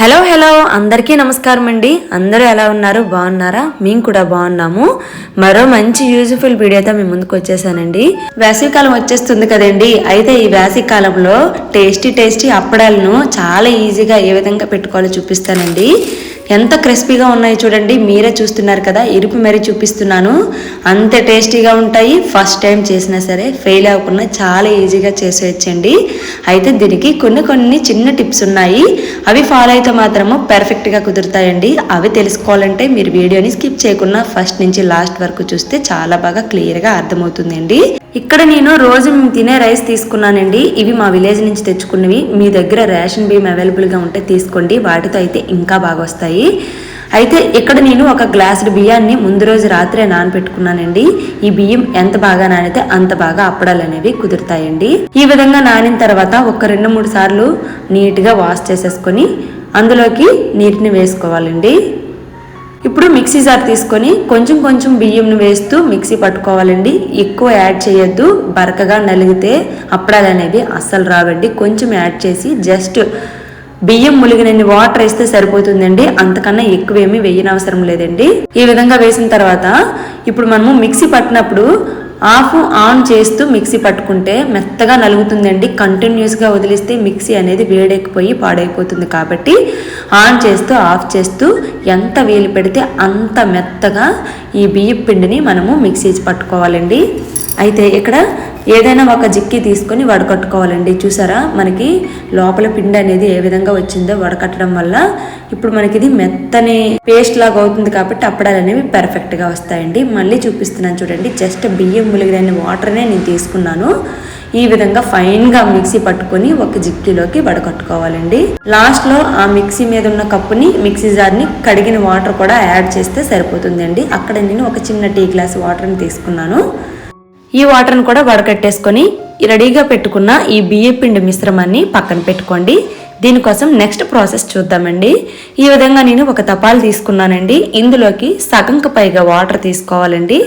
Hello hello అందరికీ నమస్కారం అండి. అందరూ ఎలా ఉన్నారు? బాగున్నారా? మేము కూడా బాగున్నాము. మరో మంచి యూజ్ఫుల్ వీడియోతో మేము ముందుకు వచ్చేసానండి. వేసవికాలం వచ్చేస్తుంది కదండి. అయితే ఈ వేసవికాలంలో టేస్టీ టేస్టీ అప్పడాలను చాలా ఈజీగా ఏ విధంగా పెట్టుకోవాలో చూపిస్తానండి. ఎంత క్రిస్పీగా ఉన్నాయి చూడండి మీరే చూస్తున్నారు కదా ఇరుపు మరీ చూపిస్తున్నాను. అంత టేస్టీగా ఉంటాయి. ఫస్ట్ టైం చేసినా సరే ఫెయిల్ అవ్వకుండా చాలా ఈజీగా చేసేయచ్చండి. అయితే దీనికి కొన్ని కొన్ని చిన్న టిప్స్ ఉన్నాయి. అవి ఫాలో అయితే మాత్రము పర్ఫెక్ట్గా కుదురుతాయండి. అవి తెలుసుకోవాలంటే మీరు వీడియోని స్కిప్ చేయకుండా ఫస్ట్ నుంచి లాస్ట్ వరకు చూస్తే చాలా బాగా క్లియర్గా అర్థమవుతుందండి. ఇక్కడ నేను రోజు మేము తినే రైస్ తీసుకున్నానండి. ఇవి మా విలేజ్ నుంచి తెచ్చుకున్నవి. మీ దగ్గర రేషన్ బియ్యం అవైలబుల్గా ఉంటే తీసుకోండి. వాటితో అయితే ఇంకా బాగా వస్తాయి. అయితే ఇక్కడ నేను ఒక గ్లాసుడు బియ్యాన్ని ముందు రోజు రాత్రే నానబెట్టుకున్నానండి ఈ బియ్యం ఎంత బాగా నానితే అంత బాగా అప్పడాలు అనేవి కుదురుతాయండి. ఈ విధంగా నానిన తర్వాత ఒక రెండు మూడు సార్లు నీట్గా వాష్ చేసేసుకొని అందులోకి నీటిని వేసుకోవాలండి. ఇప్పుడు మిక్సీ జార్ తీసుకొని కొంచెం కొంచెం బియ్యంను వేస్తూ మిక్సీ పట్టుకోవాలండి. ఎక్కువ యాడ్ చేయొద్దు. బరకగా నలిగితే అప్పడాలు అనేవి అస్సలు రావండి. కొంచెం యాడ్ చేసి జస్ట్ బియ్యం ములిగినన్ని వాటర్ వేస్తే సరిపోతుందండి. అంతకన్నా ఎక్కువ ఏమి వేయనవసరం లేదండి. ఈ విధంగా వేసిన తర్వాత ఇప్పుడు మనము మిక్సీ పట్టినప్పుడు ఆఫ్ ఆన్ చేస్తూ మిక్సీ పట్టుకుంటే మెత్తగా నలుగుతుందండి. కంటిన్యూస్గా వదిలిస్తే మిక్సీ అనేది వేడెక్కిపోయి పాడైపోతుంది కాబట్టి ఆన్ చేస్తూ ఆఫ్ చేస్తూ ఎంత వీలు పెడితే అంత మెత్తగా ఈ బియ్య పిండిని మనము మిక్సీ పట్టుకోవాలండి. అయితే ఇక్కడ ఏదైనా ఒక జిక్కి తీసుకొని వడకట్టుకోవాలండి. చూసారా? మనకి లోపల పిండి అనేది ఏ విధంగా వచ్చిందో వడకట్టడం వల్ల ఇప్పుడు మనకి ఇది మెత్తని పేస్ట్ లాగా అవుతుంది కాబట్టి అప్పడాలు అనేవి పెర్ఫెక్ట్గా వస్తాయండి. మళ్ళీ చూపిస్తున్నాను చూడండి. జస్ట్ బియ్యం ములిగిన వాటర్నే నేను తీసుకున్నాను. ఈ విధంగా ఫైన్గా మిక్సీ పట్టుకొని ఒక జిక్కిలోకి వడకట్టుకోవాలండి. లాస్ట్లో ఆ మిక్సీ మీద ఉన్న కప్పుని మిక్సీ జార్ని కడిగిన వాటర్ కూడా యాడ్ చేస్తే సరిపోతుందండి. అక్కడ నేను ఒక చిన్న టీ గ్లాస్ వాటర్ని తీసుకున్నాను. ఈ వాటర్ని కూడా వడకట్టేసుకొని రెడీగా పెట్టుకున్న ఈ బియ్య పిండి మిశ్రమాన్ని పక్కన పెట్టుకోండి. దీనికోసం నెక్స్ట్ ప్రాసెస్ చూద్దామండి. ఈ విధంగా నేను ఒక తపాలు తీసుకున్నానండి. ఇందులోకి సగంకు పైగా వాటర్ తీసుకోవాలండి.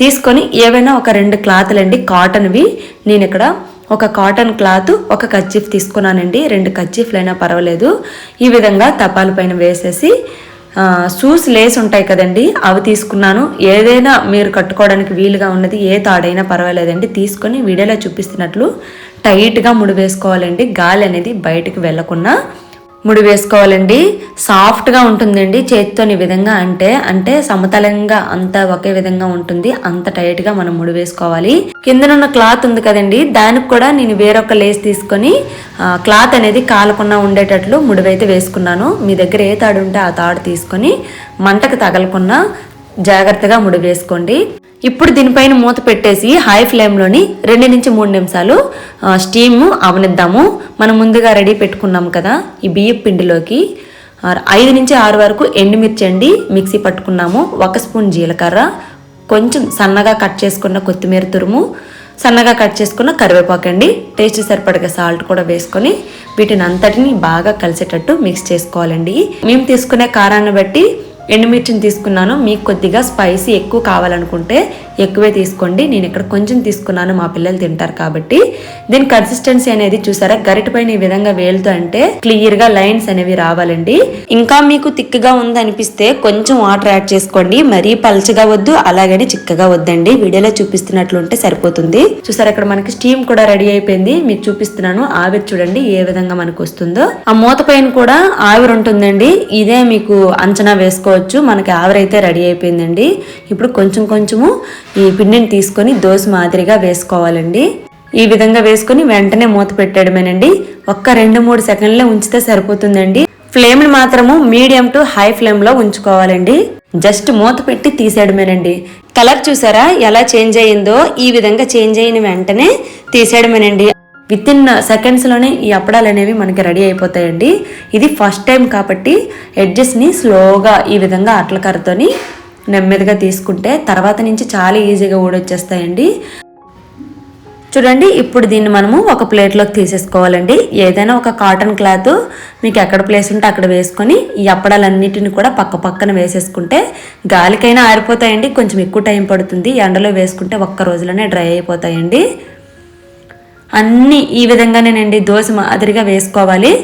తీసుకొని ఏవైనా ఒక రెండు క్లాత్లండి కాటన్వి. నేను ఇక్కడ ఒక కాటన్ క్లాత్ ఒక కజ్జీఫ్ తీసుకున్నానండి. రెండు కజ్జీఫ్లైనా పర్వాలేదు. ఈ విధంగా తపాలు పైన వేసేసి షూస్ లేస్ ఉంటాయి కదండి. అవి తీసుకున్నాను. ఏదైనా మీరు కట్టుకోవడానికి వీలుగా ఉన్నది ఏ తాడైనా పర్వాలేదండి. తీసుకొని వీడియోలో చూపిస్తున్నట్లు టైట్గా ముడి వేసుకోవాలండి గాలి అనేది బయటకు వెళ్ళకుండా ముడి వేసుకోవాలండి సాఫ్ట్గా ఉంటుందండి చేతితో ఈ విధంగా అంటే అంటే సమతలంగా అంత ఒకే విధంగా ఉంటుంది. అంత టైట్గా మనం ముడి వేసుకోవాలి కిందనున్న క్లాత్ ఉంది కదండి దానికి కూడా నేను వేరొక లేస్ తీసుకొని క్లాత్ అనేది కాలకుండా ఉండేటట్లు ముడివైతే వేసుకున్నాను. మీ దగ్గర ఏ తాడు ఉంటే ఆ తాడు తీసుకొని మంటకు తగలకుండా జాగ్రత్తగా ముడి వేసుకోండి ఇప్పుడు దీనిపైన మూత పెట్టేసి హై ఫ్లేమ్లోని రెండు నుంచి మూడు నిమిషాలు స్టీమ్ అవనిద్దాము. మనం ముందుగా రెడీ పెట్టుకున్నాం కదా ఈ బియ్యం పిండిలోకి. ఐదు నుంచి ఆరు వరకు ఎండుమిర్చి అండి మిక్సీ పట్టుకున్నాము. ఒక స్పూన్ జీలకర్ర కొంచెం సన్నగా కట్ చేసుకున్న కొత్తిమీర తురుము సన్నగా కట్ చేసుకున్న కరివేపాకు అండి. టేస్ట్ సరిపడగా సాల్ట్ కూడా వేసుకొని వీటిని అంతటిని బాగా కలిసేటట్టు మిక్స్ చేసుకోవాలండి. మేము తీసుకునే కారాన్ని బట్టి ఎండుమిర్చిని తీసుకున్నాను. మీకు కొద్దిగా స్పైసీ ఎక్కువ కావాలనుకుంటే ఎక్కువే తీసుకోండి. నేను ఇక్కడ కొంచెం తీసుకున్నాను. మా పిల్లలు తింటారు కాబట్టి. దీని కన్సిస్టెన్సీ అనేది చూసారా? గరిట పైన ఈ విధంగా వేలుతో అంటే క్లియర్గా లైన్స్ అనేవి రావాలండి. ఇంకా మీకు చిక్కగా ఉందనిపిస్తే కొంచెం వాటర్ యాడ్ చేసుకోండి. మరీ పలచగా వద్దు అలాగని చిక్కగా వద్దండి. వీడియోలో చూపిస్తున్నట్లు ఉంటే సరిపోతుంది. చూసారు అక్కడ మనకి స్టీమ్ కూడా రెడీ అయిపోయింది. మీకు చూపిస్తున్నాను ఆవిరి చూడండి ఏ విధంగా మనకు వస్తుందో. ఆ మూత పైన కూడా ఆవిరి ఉంటుందండి. ఇదే మీకు అంచనా వేసుకోవచ్చు. మనకి ఆవిరి అయితే రెడీ అయిపోయిందండి. ఇప్పుడు కొంచెం కొంచెము ఈ పిండిని తీసుకొని దోశ మాదిరిగా వేసుకోవాలండి. ఈ విధంగా వేసుకొని వెంటనే మూత పెట్టడమేనండి. ఒక్క రెండు మూడు సెకండ్లే ఉంచితే సరిపోతుందండి. ఫ్లేమ్ని మాత్రము మీడియం టు హై ఫ్లేమ్లో ఉంచుకోవాలండి. జస్ట్ మూత పెట్టి తీసేయడమేనండి. కలర్ చూసారా? ఎలా చేంజ్ అయ్యిందో ఈ విధంగా చేంజ్ అయిన వెంటనే తీసేయడమేనండి. విత్ ఇన్ సెకండ్స్లోనే ఈ అప్పడాలు అనేవి మనకి రెడీ అయిపోతాయండి. ఇది ఫస్ట్ టైం కాబట్టి ఎడ్జెస్ని స్లోగా ఈ విధంగా అట్ల కర్రతోని నెమ్మదిగా తీసుకుంటే తర్వాత నుంచి చాలా ఈజీగా ఊడొచ్చేస్తాయండి. చూడండి ఇప్పుడు దీన్ని మనము ఒక ప్లేట్లోకి తీసేసుకోవాలండి. ఏదైనా ఒక కాటన్ క్లాత్ మీకు ఎక్కడ ప్లేస్ ఉంటే అక్కడ వేసుకొని ఈ అప్పడాలన్నిటిని కూడా పక్క పక్కన వేసేసుకుంటే గాలికైనా ఆరిపోతాయండి. కొంచెం ఎక్కువ టైం పడుతుంది. ఎండలో వేసుకుంటే ఒక్క రోజులోనే డ్రై అయిపోతాయండి. అన్నీ ఈ విధంగానేనండి. దోశ మాదిరిగా వేసుకోవాలి.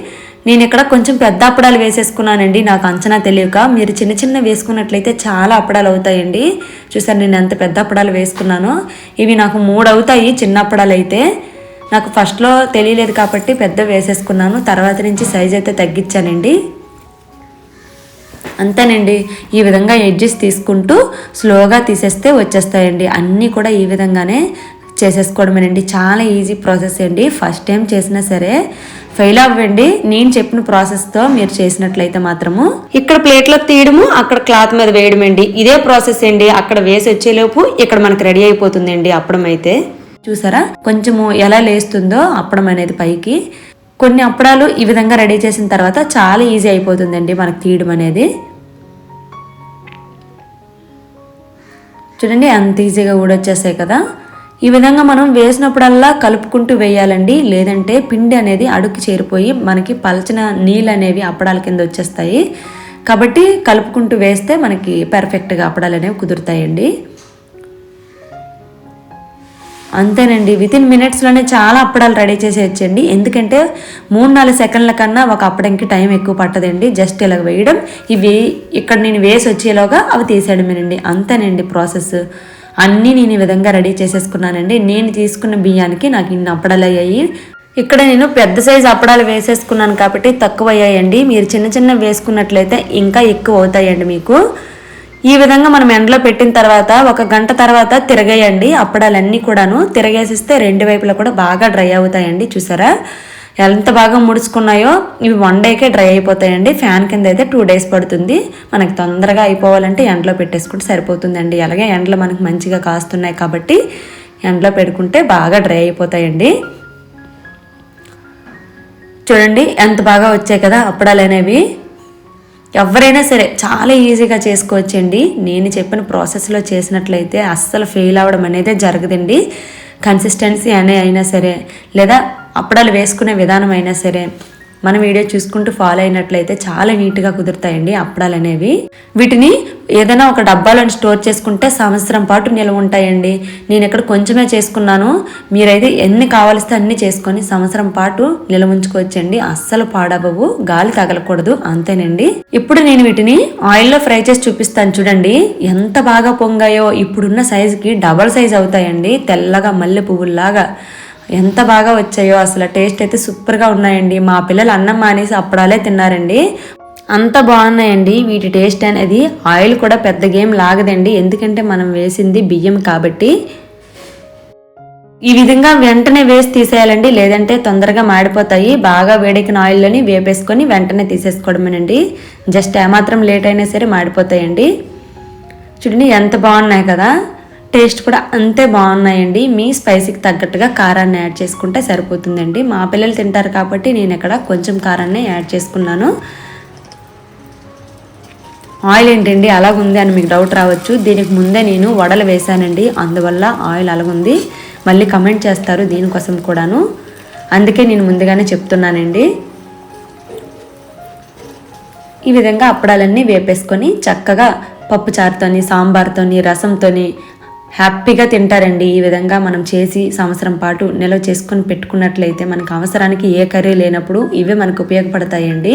నేను ఇక్కడ కొంచెం పెద్ద అప్పడాలు వేసేసుకున్నానండి. నాకు అంచనా తెలియక మీరు చిన్న చిన్న వేసుకున్నట్లయితే చాలా అప్పడాలు అవుతాయండి. చూసారు నేను ఎంత పెద్ద అప్పడాలు వేసుకున్నానో. ఇవి నాకు మూడు అవుతాయి చిన్న అప్పడాలు అయితే నాకు ఫస్ట్లో తెలియలేదు కాబట్టి పెద్ద వేసేసుకున్నాను. తర్వాత నుంచి సైజ్ అయితే తగ్గించానండి. అంతేనండి. ఈ విధంగా ఎడ్జెస్ తీసుకుంటూ స్లోగా తీసేస్తే వచ్చేస్తాయండి. అన్నీ కూడా ఈ విధంగానే చేసేసుకోవడమేనండి. చాలా ఈజీ ప్రాసెస్ అండి. ఫస్ట్ టైం చేసినా సరే ఫెయిల్ అవ్వండి. నేను చెప్పిన ప్రాసెస్తో మీరు చేసినట్లయితే మాత్రము. ఇక్కడ ప్లేట్లో తీయడము అక్కడ క్లాత్ మీద వేయడం అండి ఇదే ప్రాసెస్ అండి. అక్కడ వేసి వచ్చేలోపు ఇక్కడ మనకు రెడీ అయిపోతుందండి అప్పడం అయితే చూసారా? కొంచెము ఎలా లేస్తుందో అప్పడం అనేది పైకి. కొన్ని అప్పడాలు ఈ విధంగా రెడీ చేసిన తర్వాత చాలా ఈజీ అయిపోతుందండి మనకు తీయడం అనేది. చూడండి అంత ఈజీగా కూడా వచ్చేసాయి కదా. ఈ విధంగా మనం వేసినప్పుడల్లా కలుపుకుంటూ వేయాలండి. లేదంటే పిండి అనేది అడుగు చేరిపోయి మనకి పలచిన నీళ్ళు అనేవి అప్పడాల కింద వచ్చేస్తాయి. కాబట్టి కలుపుకుంటూ వేస్తే మనకి పర్ఫెక్ట్గా అప్పడాలు అనేవి కుదురుతాయండి. అంతేనండి. విత్ ఇన్ మినిట్స్లోనే చాలా అప్పడాలు రెడీ చేసేయచ్చండి. ఎందుకంటే మూడు నాలుగు సెకండ్ల కన్నా ఒక అప్పడానికి టైం ఎక్కువ పట్టదండి. జస్ట్ ఇలా వేయడం. ఇవి ఇక్కడ నేను వేసి వచ్చేలోగా అవి తీసేయడమేనండి. అంతేనండి ప్రాసెస్. అన్నీ నేను ఈ విధంగా రెడీ చేసేసుకున్నానండి. నేను తీసుకున్న బియ్యానికి నాకు ఇన్ని అప్పడాలు అయ్యాయి. ఇక్కడ నేను పెద్ద సైజు అప్పడాలు వేసేసుకున్నాను కాబట్టి తక్కువ అయ్యాయండి మీరు చిన్న చిన్న వేసుకున్నట్లయితే ఇంకా ఎక్కువ అవుతాయండి మీకు. ఈ విధంగా మనం ఎండలో పెట్టిన తర్వాత ఒక గంట తర్వాత తిరగేయండి. అప్పడాలన్నీ కూడాను తిరగేసిస్తే రెండు వైపులా కూడా బాగా డ్రై అవుతాయండి. చూసారా? ఎంత బాగా ముడుచుకున్నాయో ఇవి వన్ డేకే డ్రై అయిపోతాయండి. ఫ్యాన్ కింద అయితే టూ డేస్ పడుతుంది. మనకి తొందరగా అయిపోవాలంటే ఎండలో పెట్టేసుకుంటే సరిపోతుందండి. అలాగే ఎండలు మనకి మంచిగా కాస్తున్నాయి కాబట్టి ఎండలో పెట్టుకుంటే బాగా డ్రై అయిపోతాయండి. చూడండి ఎంత బాగా వచ్చాయి కదా అప్పడాలు అనేవి. ఎవరైనా సరే చాలా ఈజీగా చేసుకోవచ్చండి. నేను చెప్పిన ప్రాసెస్లో చేసినట్లయితే అస్సలు ఫెయిల్ అవ్వడం అనేది జరగదండి. కన్సిస్టెన్సీ అనే అయినా సరే లేదా అప్పడాలు వేసుకునే విధానం అయినా సరే మన వీడియో చూసుకుంటూ ఫాలో అయినట్లయితే చాలా నీట్గా కుదురుతాయండి అప్పడాలు అనేవి. వీటిని ఏదైనా ఒక డబ్బాలను స్టోర్ చేసుకుంటే సంవత్సరం పాటు నిల్వ ఉంటాయండి. నేను ఇక్కడ కొంచెమే చేసుకున్నాను. మీరైతే ఎన్ని కావాల్స్తే అన్ని చేసుకొని సంవత్సరం పాటు నిల్వ ఉంచుకోవచ్చండి. అస్సలు పాడబవు గాలి తగలకూడదు అంతేనండి. ఇప్పుడు నేను వీటిని ఆయిల్లో ఫ్రై చేసి చూపిస్తాను చూడండి. ఎంత బాగా పొంగాయో. ఇప్పుడున్న సైజుకి డబల్ సైజ్ అవుతాయండి. తెల్లగా మల్లె పువ్వుల్లాగా. ఎంత బాగా వచ్చాయో అసలు టేస్ట్ అయితే సూపర్గా ఉన్నాయండి. మా పిల్లలు అన్నం మానేసి అప్పడాలే తిన్నారండి. అంత బాగున్నాయండి. వీటి టేస్ట్ అనేది ఆయిల్ కూడా పెద్ద గేమ్ లాగదండి. ఎందుకంటే మనం వేసింది బియ్యం కాబట్టి. ఈ విధంగా వెంటనే వేసి తీసేయాలండి. లేదంటే తొందరగా మాడిపోతాయి. బాగా వేడెక్కిన ఆయిల్లోని వేపేసుకొని వెంటనే తీసేసుకోవడమేనండి. జస్ట్ ఏమాత్రం లేట్ అయినా సరే మాడిపోతాయండి. చూడండి ఎంత బాగున్నాయి కదా. టేస్ట్ కూడా అంతే బాగున్నాయండి. మీ స్పైసీకి తగ్గట్టుగా కారాన్ని యాడ్ చేసుకుంటే సరిపోతుందండి. మా పిల్లలు తింటారు కాబట్టి నేను ఇక్కడ కొంచెం కారాన్ని యాడ్ చేసుకున్నాను. ఆయిల్ ఏంటండి? అలాగుంది అని మీకు డౌట్ రావచ్చు. దీనికి ముందే నేను వడలు వేశానండి. అందువల్ల ఆయిల్ అలాగుంది. మళ్ళీ కమెంట్ చేస్తారు దీనికోసం కూడాను. అందుకే నేను ముందుగానే చెప్తున్నానండి. ఈ విధంగా అప్పడాలన్నీ వేపేసుకొని చక్కగా పప్పుచారుతోని సాంబార్తోని రసంతోని హ్యాపీగా తింటారండి. ఈ విధంగా మనం చేసి సంవత్సరం పాటు నిల్వ చేసుకొని పెట్టుకున్నట్లయితే మనకు అవసరానికి ఏ కర్రీ లేనప్పుడు ఇవే మనకు ఉపయోగపడతాయండి.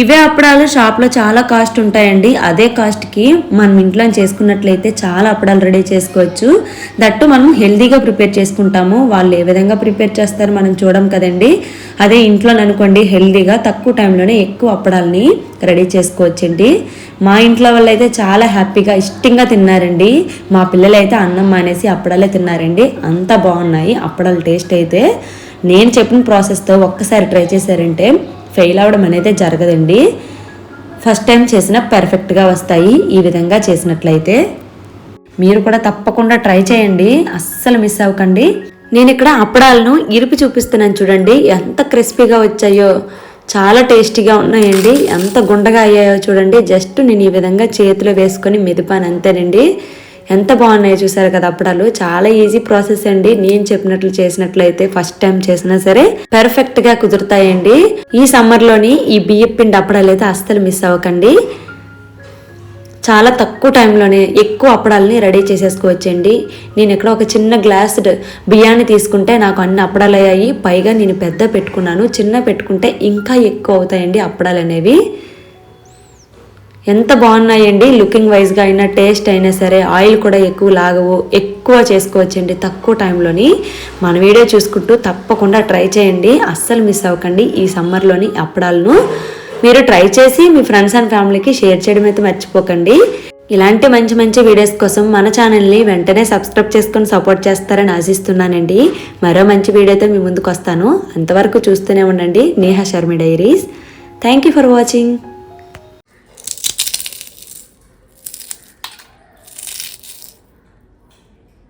ఇవే అప్పడాలు షాప్లో చాలా కాస్ట్ ఉంటాయండి. అదే కాస్ట్కి మనం ఇంట్లో చేసుకున్నట్లయితే చాలా అప్పడాలు రెడీ చేసుకోవచ్చు. దట్టు మనం హెల్దీగా ప్రిపేర్ చేసుకుంటాము. వాళ్ళు ఏ విధంగా ప్రిపేర్ చేస్తారు మనం చూడం కదండి. అదే ఇంట్లో అనుకోండి హెల్దీగా తక్కువ టైంలోనే ఎక్కువ అప్పడాలని రెడీ చేసుకోవచ్చండి. మా ఇంట్లో వాళ్ళు అయితే చాలా హ్యాపీగా ఇష్టంగా తిన్నారండి. మా పిల్లలు అయితే అన్నం మానేసి అప్పడాలే తిన్నారండి. అంత బాగున్నాయి అప్పడాల టేస్ట్ అయితే. నేను చెప్పిన ప్రాసెస్తో ఒక్కసారి ట్రై చేశారంటే ఫెయిల్ అవ్వడం అనేది జరగదండి. ఫస్ట్ టైం చేసిన పర్ఫెక్ట్గా వస్తాయి ఈ విధంగా చేసినట్లయితే. మీరు కూడా తప్పకుండా ట్రై చేయండి. అస్సలు మిస్ అవ్వకండి. నేను ఇక్కడ అప్పడాలను ఇరుపు చూపిస్తున్నాను చూడండి. ఎంత క్రిస్పీగా వచ్చాయో చాలా టేస్టీగా ఉన్నాయండి. ఎంత గుండగా అయ్యాయో చూడండి. జస్ట్ నేను ఈ విధంగా చేతిలో వేసుకొని మెదిపాను అంతేనండి. ఎంత బాగున్నాయో చూసారు కదా అప్పడాలు. చాలా ఈజీ ప్రాసెస్ అండి. నేను చెప్పినట్లు చేసినట్లయితే ఫస్ట్ టైం చేసినా సరే పర్ఫెక్ట్గా కుదురుతాయండి. ఈ సమ్మర్లోని ఈ బియ్యం పిండి అప్పడాలు అయితే అస్సలు మిస్ అవ్వకండి. చాలా తక్కువ టైంలోనే ఎక్కువ అప్పడాలని రెడీ చేసేసుకోవచ్చండి. నేను ఇక్కడ ఒక చిన్న గ్లాస్ బియ్యాన్ని తీసుకుంటే నాకు అన్ని అప్పడాలు అయ్యాయి పైగా నేను పెద్ద పెట్టుకున్నాను. చిన్న పెట్టుకుంటే ఇంకా ఎక్కువ అవుతాయండి అప్పడాలు అనేవి. ఎంత బాగున్నాయండి. లుకింగ్ వైజ్గా అయినా టేస్ట్ అయినా సరే ఆయిల్ కూడా ఎక్కువ లాగవు ఎక్కువ చేసుకోవచ్చండి తక్కువ టైంలోని. మన వీడియో చూసుకుంటూ తప్పకుండా ట్రై చేయండి. అస్సలు మిస్ అవ్వకండి ఈ సమ్మర్లోని అప్పడాలను. మీరు ట్రై చేసి మీ ఫ్రెండ్స్ అండ్ ఫ్యామిలీకి షేర్ చేయడం అయితే మర్చిపోకండి. ఇలాంటి మంచి మంచి వీడియోస్ కోసం మన ఛానల్ని వెంటనే సబ్స్క్రైబ్ చేసుకొని సపోర్ట్ చేస్తారని ఆశిస్తున్నానండి. మరో మంచి వీడియోతో మీ ముందుకు వస్తాను. అంతవరకు చూస్తూనే ఉండండి. Neha Sharmi diaries thank you for watching